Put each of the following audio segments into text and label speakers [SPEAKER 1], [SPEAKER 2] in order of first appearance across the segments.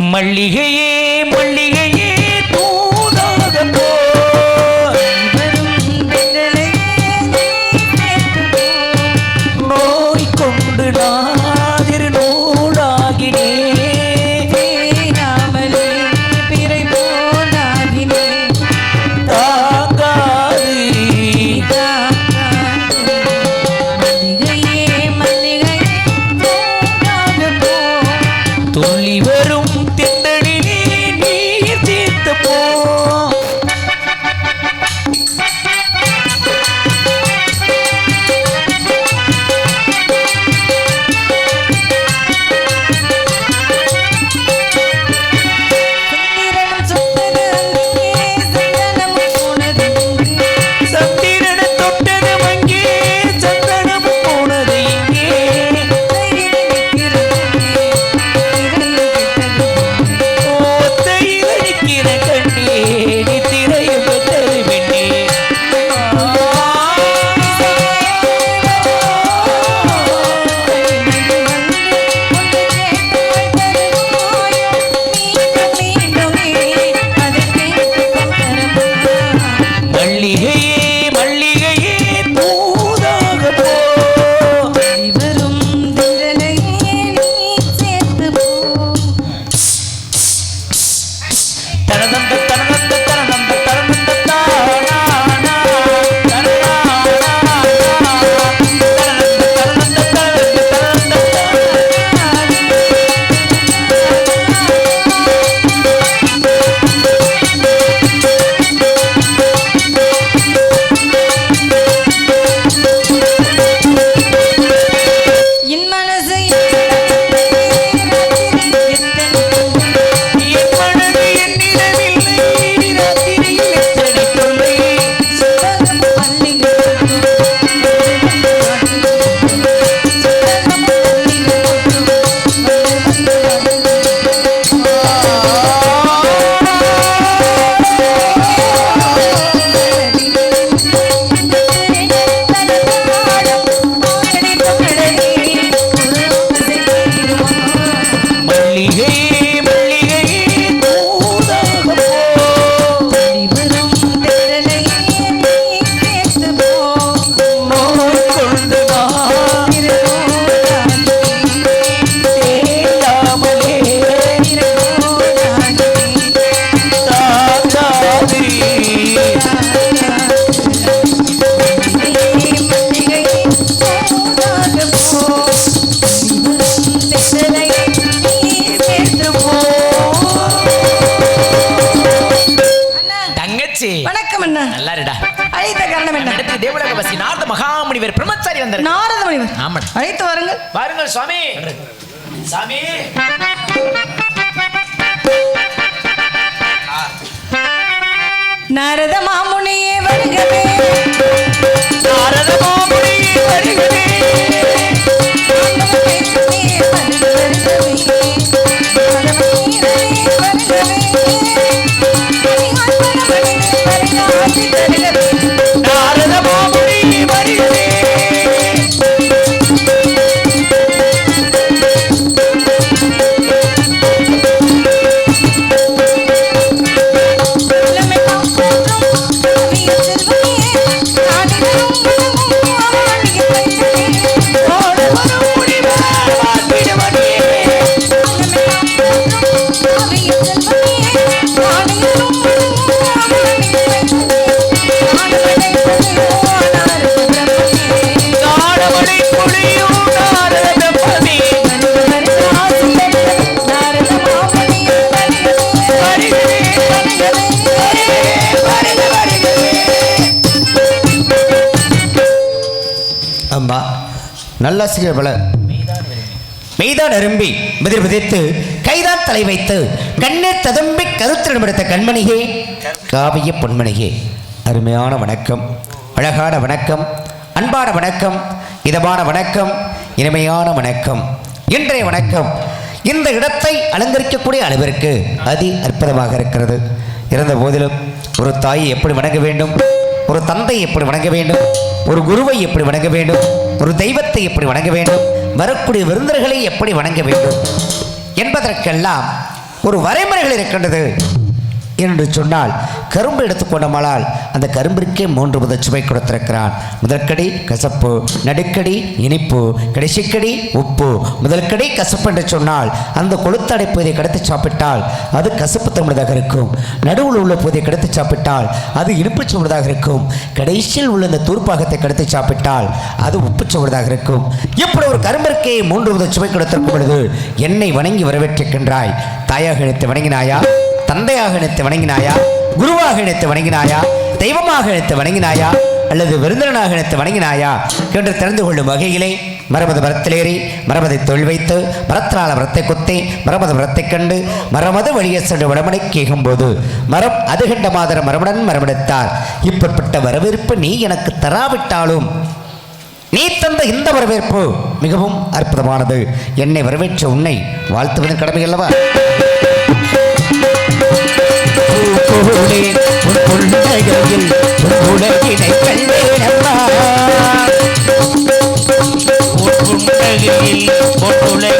[SPEAKER 1] மல்லிகையே மல்லிகை மகாமுனிவர் பிரம்மச்சாரி வந்தார்
[SPEAKER 2] நாரத மணிவர்
[SPEAKER 1] ஆமாம்.
[SPEAKER 2] அழைத்து வாருங்கள்.
[SPEAKER 1] பாருங்கள் சுவாமி. சாமி
[SPEAKER 2] நாரத மாமுனியே வருகவே.
[SPEAKER 3] அம்மா நல்ல பல. மெய்தான் அரும்பி மிதிர் விதைத்து கைதான் தலை வைத்து கண்ணீர் ததும்பி கருத்திடம் எடுத்த கண்மணியே காவிய பொன்மணியே. அருமையான வணக்கம் அழகான வணக்கம் அன்பான வணக்கம் இதமான வணக்கம் இனிமையான வணக்கம். இன்றைய வணக்கம் இந்த இடத்தை அலங்கரிக்கக்கூடிய அளவிற்கு அதி அற்புதமாக இருக்கிறது. இருந்த போதிலும் ஒரு தாயை எப்படி வணங்க வேண்டும்? ஒரு தந்தை எப்படி வணங்க வேண்டும்? ஒரு குருவை எப்படி வணங்க வேண்டும்? ஒரு தெய்வத்தை எப்படி வணங்க வேண்டும்? வரக்கூடிய விருந்தர்களை எப்படி வணங்க வேண்டும்? என்பதற்கெல்லாம் ஒரு வரைமுறைகள் இருக்கின்றது. என்று சொன்னால் கரும்பு எடுத்துக்கொண்டமானால் அந்த கரும்பிற்கே மூன்று முதல் சுவை கொடுத்திருக்கிறான். முதற்கடி கசப்பு நடுக்கடி இனிப்பு கடைசிக்கடி உப்பு. முதற்கடி கசப்பு என்று சொன்னால் அந்த கொளுத்தடை பகுதியை கடத்தி சாப்பிட்டால் அது கசப்பு தமிழதாக இருக்கும். நடுவில் உள்ள பகுதியை கடத்தி சாப்பிட்டால் அது இனிப்பு சுவதாக இருக்கும். கடைசியில் உள்ள இந்த தூர்ப்பாகத்தை கடத்தி சாப்பிட்டால் அது உப்பு சுவதாக இருக்கும். இப்படி ஒரு கரும்பிற்கே மூன்று முதல் சுவை கொடுத்திருக்கும் பொழுது என்னை வணங்கி வரவேற்றிருக்கின்றாய். தாயாக இணைத்து வணங்கினாயா? தந்தையாக நினைத்து வணங்கினாயா? குருவாக நினைத்து வணங்கினாயா? தெய்வமாக நினைத்து வணங்கினாயா? அல்லது விருந்தினனாக நினைத்து வணங்கினாயா? என்று தெரிந்து கொள்ளும் வகையிலே மரமது மரத்திலேறி மரமதை தொழில் வைத்து மரத்தினால் மரத்தை குத்தி மரமது மரத்தைக் கண்டு மரமது வழியே சென்று வடமனை கேகும்போது மரம் அது கண்ட மாதர மரமுடன் மரமெடுத்தார் இப்படிப்பட்ட வரவேற்பு நீ எனக்கு தராவிட்டாலும் நீ தந்த இந்த வரவேற்பு மிகவும் அற்புதமானது. என்னை வரவேற்ற உன்னை வாழ்த்துவதன் கடமை அல்லவா? பூக்கோளேன் உன் புன்னகையில் உன் உலகினை கண்டேனம்மா
[SPEAKER 1] உன் புன்னகையில் உன் உலகினை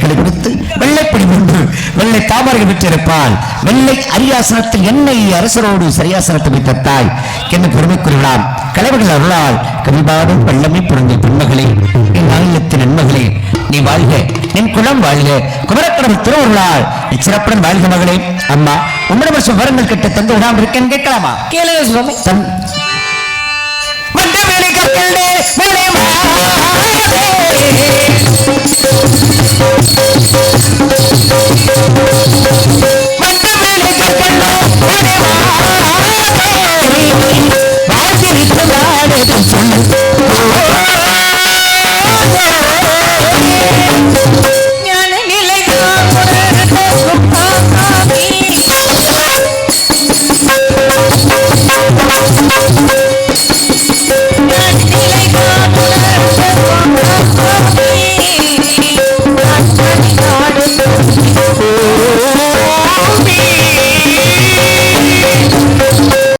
[SPEAKER 3] கிளி கொடுத்து வெள்ளைப்படி முன்பு வெள்ளை தாமரைகள் பெற்றிருப்பாள் வெள்ளை அரியாசனத்தில் என்னை அரசரோடு சரியாசனத்தை வைத்த தாய் என்ன பெருமைக்குரியலாம் கலைவர்கள் அருளால் கவிபாடும் வெள்ளமை பிறந்த பெண்மகளே என் ஆலயத்தின் நன்மகளே நீ வாழ்க என் குலம் வாழ்க. குமரக்கடவுள் திருவருளால் சிறப்புடன் வாழ்க மகளே. அம்மா சில வரங்கள் கிட்ட தந்து விடாமல் இருக்கேன் கேட்கலாமா?
[SPEAKER 2] கேளுங்க சுவாமி.
[SPEAKER 3] தன் வந்த வேலை வெள்ளை மாதே Thank you.